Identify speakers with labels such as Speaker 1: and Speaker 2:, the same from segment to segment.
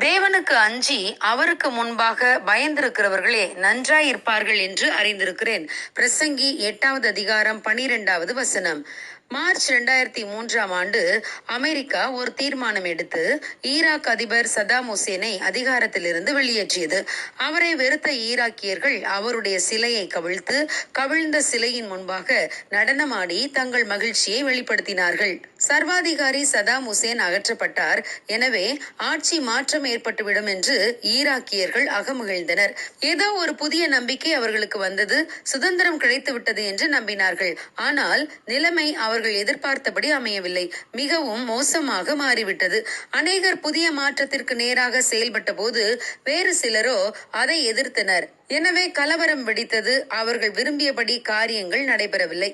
Speaker 1: தேவனுக்கு அஞ்சி அவருக்கு முன்பாக பயந்திருக்கிறவர்களே நன்றாயிருப்பார்கள் என்று அறிந்திருக்கிறேன். பிரசங்கி எட்டாவது அதிகாரம் பனிரெண்டாவது வசனம். மார்ச் ரெண்டாயிரத்தி மூன்றாம் ஆண்டு அமெரிக்கா ஒரு தீர்மானம் எடுத்து ஈராக் அதிபர் சதாம் ஹுசேனை அதிகாரத்திலிருந்து வெளியேற்றியது. அவரை வெறுத்த ஈராக்கியர்கள் அவருடைய சிலையை கவிழ்த்து கவிழ்ந்த சிலையின் முன்பாக நடனமாடி தங்கள் மகிழ்ச்சியை வெளிப்படுத்தினார்கள். சர்வாதிகாரி சதாம் ஹுசேன் அகற்றப்பட்டார். எனவே ஆட்சி மாற்றம் ஏற்பட்டுவிடும் என்று ஈராக்கியர்கள் அகமகிழ்ந்தனர். ஏதோ ஒரு புதிய நம்பிக்கை அவர்களுக்கு வந்தது. சுதந்திரம் கிடைத்து விட்டது என்று நம்பினார்கள். ஆனால் நிலைமை அவர் அவர்கள் எதிர்பார்த்தபடி அமையவில்லை. மிகவும் மோசமாக மாறிவிட்டது. அநேகர் புதிய மாற்றத்திற்கு நேராக செயல்பட்ட போது வேறு சிலரோ அதை எதிர்த்தனர். எனவே கலவரம் வெடித்தது. அவர்கள் விரும்பியபடி காரியங்கள் நடைபெறவில்லை.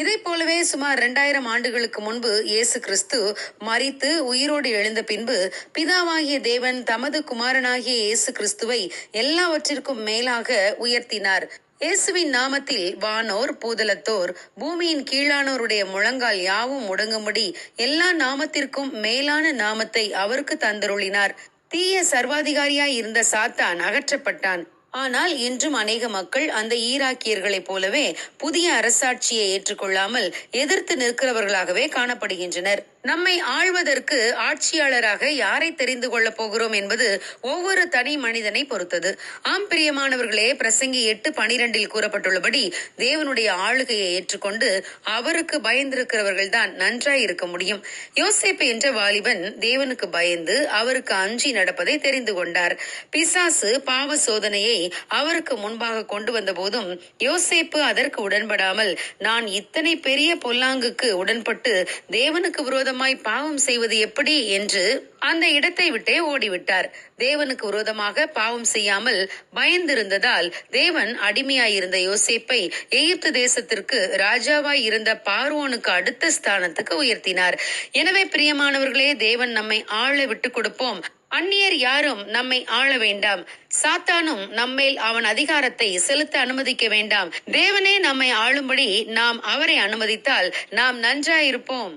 Speaker 1: இதை போலவே சுமார் இரண்டாயிரம் ஆண்டுகளுக்கு முன்பு இயேசு கிறிஸ்து மறித்து உயிரோடு எழுந்த பின்பு பிதாவாகிய தேவன் தமது குமாரனாகிய இயேசு கிறிஸ்துவை எல்லாவற்றிற்கும் மேலாக உயர்த்தினார். இயேசுவின் நாமத்தில் வானோர் பூதலத்தோர் பூமியின் கீழானோருடைய முழங்கால் யாவும் முடங்கும்படி எல்லா நாமத்திற்கும் மேலான நாமத்தை அவருக்கு தந்தருளினார். தீய சர்வாதிகாரியாய் இருந்த சாத்தான் அகற்றப்பட்டான். ஆனால் இன்றும் அநேக மக்கள் அந்த ஈராக்கியர்களைப் போலவே புதிய அரசாட்சியை ஏற்றுக்கொள்ளாமல் எதிர்த்து நிற்கிறவர்களாகவே காணப்படுகின்றனர். நம்மை ஆள்வதற்கு ஆட்சியாளராக யாரை தெரிந்து கொள்ளப் போகிறோம் என்பது ஒவ்வொரு தனி மனிதனை பொறுத்தது. ஆம் பிரியமானவர்களே பிரசங்கி எட்டு பனிரெண்டில் கூறப்பட்டுள்ளபடி தேவனுடைய ஆளுகையை ஏற்றுக்கொண்டு அவருக்கு பயந்திருக்கிறவர்கள் தான் நன்றாய் இருக்க முடியும். யோசேப்பு என்ற வாலிபன் தேவனுக்கு பயந்து அவருக்கு அஞ்சி நடப்பதை தெரிந்து கொண்டார். பிசாசு பாவ சோதனையை அவருக்கு முன்பாக கொண்டு வந்த போதும் யோசேப்பு அதற்கு உடன்படாமல் நான் இத்தனை பெரிய பொல்லாங்குக்கு உடன்பட்டு தேவனுக்கு விரோதமாய் பாவம் செய்வது எப்படி என்று அந்த இடத்தை விட்டே ஓடிவிட்டார். தேவனுக்கு விரோதமாக பாவம் செய்யாமல் பயந்திருந்ததால் தேவன் அடிமையாயிருந்த யோசேப்பை எகிப்து தேசத்திற்கு ராஜாவாய் இருந்த பார்வோனுக்கு அடுத்த ஸ்தானத்துக்கு உயர்த்தினார். எனவே பிரியமானவர்களே தேவன் நம்மை ஆள விட்டு கொடுப்போம். அந்நியர் யாரும் நம்மை ஆள வேண்டாம். சாத்தானும் நம்மேல் அவன் அதிகாரத்தை செலுத்த அனுமதிக்க வேண்டாம். தேவனே நம்மை ஆளும்படி நாம் அவரை அனுமதித்தால் நாம் நன்றாயிருப்போம்.